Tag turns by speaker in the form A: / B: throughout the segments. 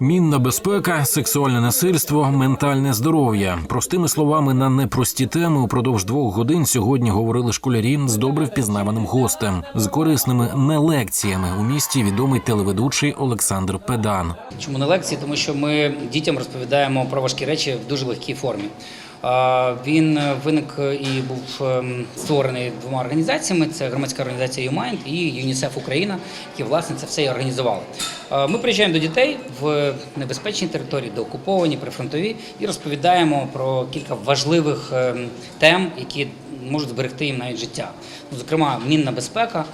A: Мінна безпека, сексуальне насильство, ментальне здоров'я. Простими словами, на непрості теми упродовж двох годин сьогодні говорили школярі з добре впізнаваним гостем, з корисними не лекціями у місті відомий телеведучий Олександр Педан.
B: Чому не лекції? Тому що ми дітям розповідаємо про важкі речі в дуже легкій формі. Він е, виник і був ем, створений двома організаціями: це громадська організація YouMind і ЮНІСЕФ Україна, які власне це все і організували. Ми приїжджаємо до дітей в небезпечні території, до окуповані, прифронтові, і розповідаємо про кілька важливих ем, тем, які можуть зберегти їм навіть життя. Ну, Зокрема, мінна безпека е,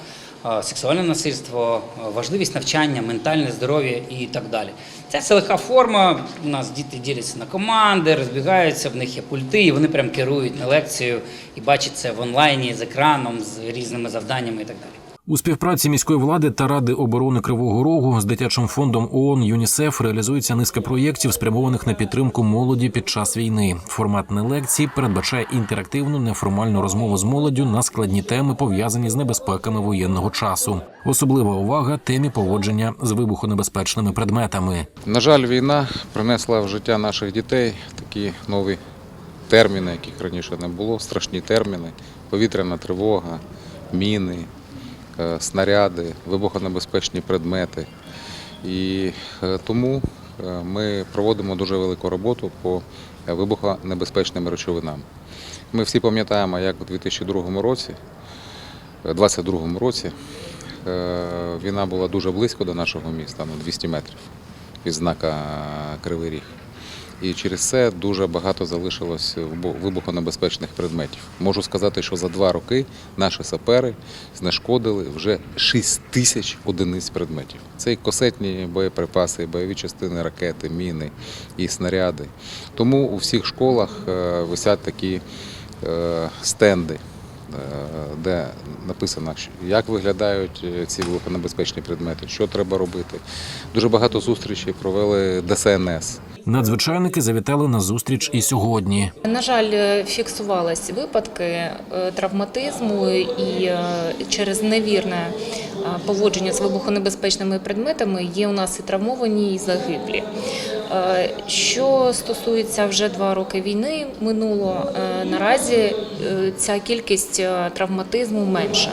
B: сексуальне насильство, важливість навчання, ментальне здоров'я і так далі. Це все легка форма. У нас діти діляться на команди, розбігаються, в них є пульти, і вони прям керують на лекцію і бачать це в онлайні з екраном, з різними завданнями і так далі.
A: У співпраці міської влади та ради оборони Кривого Рогу з дитячим фондом ООН ЮНІСЕФ реалізується низка проєктів, спрямованих на підтримку молоді під час війни. Формат не лекцій передбачає інтерактивну неформальну розмову з молоддю на складні теми, пов'язані з небезпеками воєнного часу. Особлива увага темі поводження з вибухонебезпечними предметами.
C: На жаль, війна принесла в життя наших дітей такі нові терміни, яких раніше не було, страшні терміни, повітряна тривога, міни, снаряди, вибухонебезпечні предмети. І е, тому е, ми проводимо дуже велику роботу по е, вибухонебезпечним речовинам. Ми всі пам'ятаємо, як у 2002 році, е, 2022 році, е, війна була дуже близько до нашого міста, на 200 метрів від знака Кривий Ріг. І через це дуже багато залишилось вибу- вибухонебезпечних предметів. Можу сказати, що за два роки наші сапери знешкодили вже 6 тисяч одиниць предметів. Це і касетні боєприпаси, і бойові частини ракети, міни і снаряди. Тому у всіх школах е, висять такі е, стенди, е, де написано, як виглядають е, ці вибухонебезпечні предмети, що треба робити. Дуже багато зустрічей провели ДСНС.
A: Надзвичайники завітали на зустріч і сьогодні.
D: На жаль, е, фіксувались випадки е, травматизму і е, через невірне поводження з вибухонебезпечними предметами є у нас і травмовані, і загиблі. Що стосується вже два роки війни минуло, наразі ця кількість травматизму менша.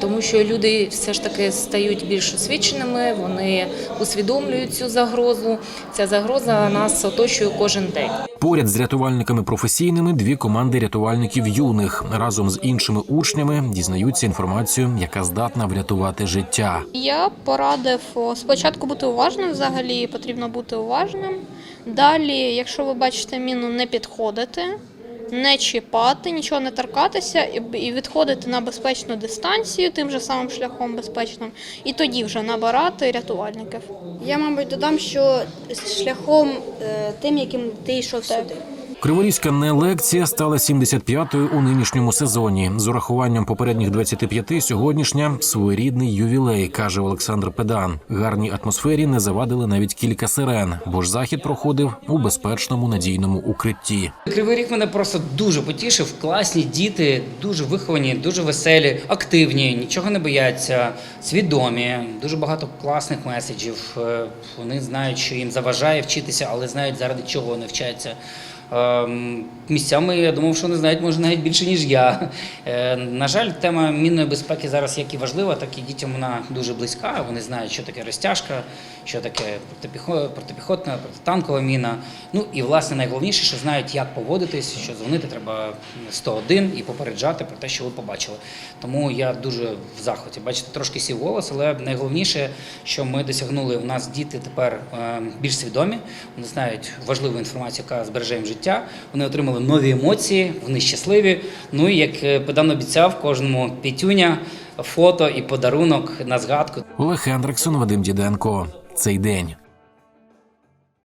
D: Тому що люди все ж таки стають більш освіченими, вони усвідомлюють цю загрозу. Ця загроза нас оточує кожен день.
A: Поряд з рятувальниками професійними дві команди рятувальників юних разом з іншими учнями дізнаються інформацію, яка здатна врятувати життя.
E: Я порадив спочатку бути уважним, взагалі потрібно бути уважним. Далі, якщо ви бачите міну, не підходити, не чіпати, нічого не торкатися і відходити на безпечну дистанцію тим же самим шляхом безпечним, і тоді вже набирати рятувальників.
F: Я, мабуть, додам, що шляхом е, тим, яким ти йшов сюди.
A: Криворізька не лекція стала 75-ю у нинішньому сезоні. З урахуванням попередніх 25 сьогоднішня своєрідний ювілей, каже Олександр Педан. Гарній атмосфері не завадили навіть кілька сирен, бо ж захід проходив у безпечному надійному укритті.
B: Кривий рік мене просто дуже потішив. Класні діти, дуже виховані, дуже веселі, активні, нічого не бояться, свідомі. Дуже багато класних меседжів. Е, Вони знають, що їм заважає вчитися, але знають заради чого вони вчаться. Ем, Місцями я думав, що вони знають може навіть більше ніж я. Е, На жаль, тема мінної безпеки зараз як і важлива, так і дітям вона дуже близька. Вони знають, що таке розтяжка, що таке протипіхотна, протитанкова міна. Ну і власне найголовніше, що знають, як поводитись, що дзвонити треба 101 і попереджати про те, що ви побачили. Тому я дуже в захваті. Бачите, трошки сів голос, але найголовніше, що ми досягнули. У нас діти тепер е, більш свідомі. Вони знають важливу інформацію, яка збереже їм життя. Вони отримали нові емоції, вони щасливі. Ну і як е, педан обіцяв, кожному пітюня фото і подарунок на згадку.
A: Олег Хендриксон, Вадим Діденко. Цей день.